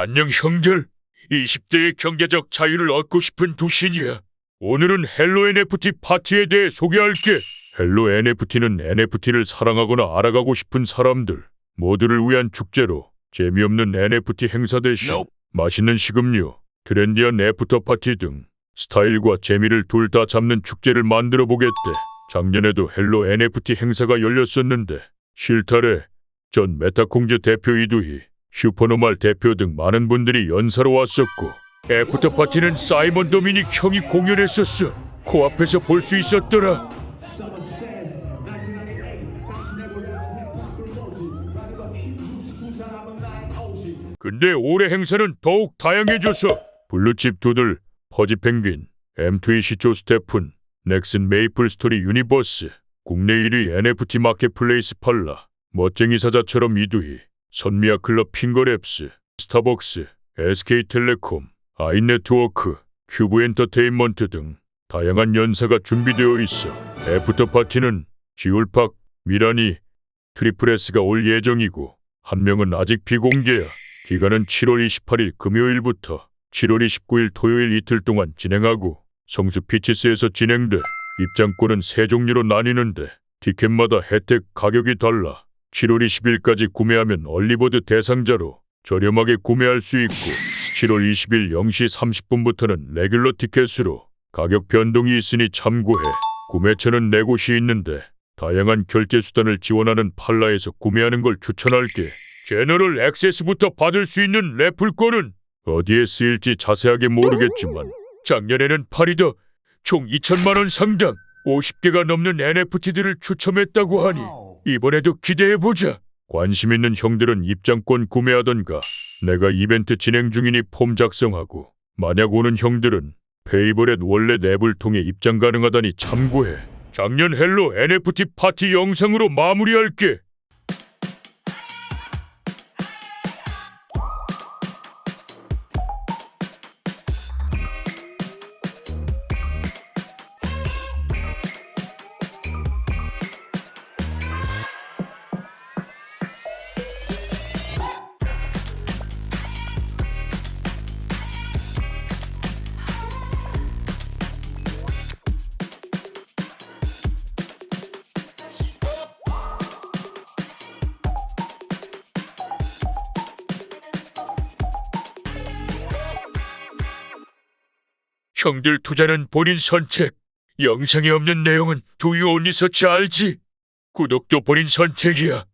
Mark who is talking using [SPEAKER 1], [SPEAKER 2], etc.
[SPEAKER 1] 안녕 형들. 20대의 경제적 자유를 얻고 싶은 두신이야. 오늘은 헬로 NFT 파티에 대해 소개할게. 헬로 NFT는 NFT를 사랑하거나 알아가고 싶은 사람들 모두를 위한 축제로 재미없는 NFT 행사 대신 맛있는 식음료, 트렌디한 애프터 파티 등 스타일과 재미를 둘 다 잡는 축제를 만들어 보겠대. 작년에도 헬로 NFT 행사가 열렸었는데 실타래 전 메타콩즈 대표 이두희, 슈퍼노말 대표 등 많은 분들이 연사로 왔었고 애프터 파티는 사이먼 도미닉 형이 공연했었어. 코앞에서 볼 수 있었더라. 근데 올해 행사는 더욱 다양해져서 블루칩 두들, 퍼지 펭귄, M2 시초 스테픈, 넥슨 메이플 스토리 유니버스, 국내 1위 NFT 마켓플레이스 팔라, 멋쟁이 사자처럼 이두희, 선미아 클럽 핑거랩스, 스타벅스, SK텔레콤, 아이네트워크, 큐브 엔터테인먼트 등 다양한 연사가 준비되어 있어. 애프터 파티는 지울팍, 미라니, 트리플스가 올 예정이고 한 명은 아직 비공개야. 기간은 7월 28일 금요일부터 7월 29일 토요일 이틀 동안 진행하고 성수 피치스에서 진행돼. 입장권은 세 종류로 나뉘는데 티켓마다 혜택 가격이 달라 7월 20일까지 구매하면 얼리버드 대상자로 저렴하게 구매할 수 있고 7월 20일 0시 30분부터는 레귤러 티켓으로 가격 변동이 있으니 참고해 구매처는 네 곳이 있는데 다양한 결제 수단을 지원하는 팔라에서 구매하는 걸 추천할게. 제너럴 액세스부터 받을 수 있는 래플권은 어디에 쓰일지 자세하게 모르겠지만 작년에는 파리더 총 2천만 원 상당 50개가 넘는 NFT들을 추첨했다고 하니 이번에도 기대해 보자. 관심 있는 형들은 입장권 구매하던가 내가 이벤트 진행 중이니 폼 작성하고 만약 오는 형들은 페이버렛 원래 앱을 통해 입장 가능하다니 참고해. 작년 헬로 NFT 파티 영상으로 마무리할게. 형들 투자는 본인 선택. 영상에 없는 내용은 두유 온리 서치 알지? 구독도 본인 선택이야.